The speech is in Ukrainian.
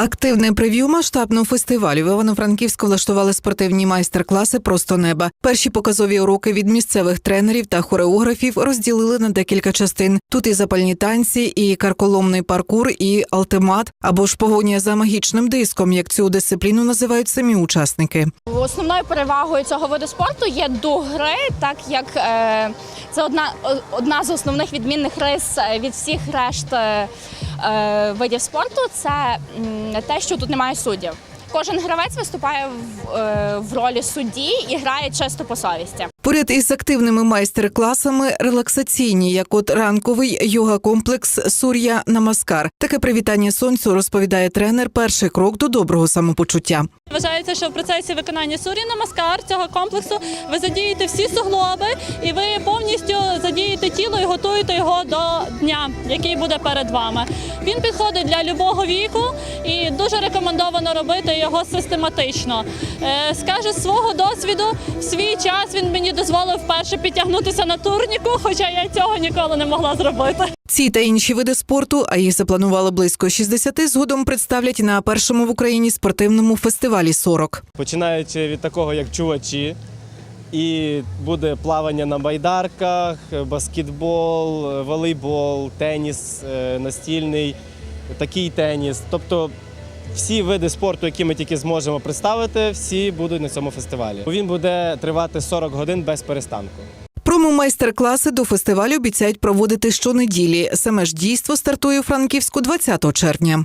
Активне прев'ю масштабного фестивалю в Івано-Франківську влаштували спортивні майстер-класи просто неба. Перші показові уроки від місцевих тренерів та хореографів розділили на декілька частин. Тут і запальні танці, і карколомний паркур, і алтимат або ж погоня за магічним диском, як цю дисципліну називають самі учасники. Основною перевагою цього виду спорту є дух гри, так як е, це одна, одна з основних відмінних рис е, від всіх решт е, видів спорту. Це те, що тут немає суддів. Кожен гравець виступає в, е, в ролі судді і грає чисто по совісті. Поряд із активними майстер-класами релаксаційні, як от ранковий йога-комплекс Сур'я Намаскар. Таке привітання сонцю розповідає тренер. Перший крок до доброго самопочуття. Вважається, що в процесі виконання сурі намаскар цього комплексу ви задієте всі суглоби і ви повністю задієте тіло і готуєте його до дня, який буде перед вами. Він підходить для любого віку і дуже рекомендовано робити його систематично. Е, Скажу з свого досвіду, в свій час він мені дозволив вперше підтягнутися на турніку, хоча я цього ніколи не могла зробити. Ці та інші види спорту, а їх запланували близько 60, згодом представлять на першому в Україні спортивному фестивалі 40. починаючи від такого, як чувачі, і буде плавання на байдарках, баскетбол, волейбол, теніс е, настільний, такий теніс. Тобто всі види спорту, які ми тільки зможемо представити, всі будуть на цьому фестивалі. Він буде тривати 40 годин без перестанку. Промо-майстер-класи до фестивалю обіцяють проводити щонеділі. Саме ж дійство стартує у Франківську 20 червня.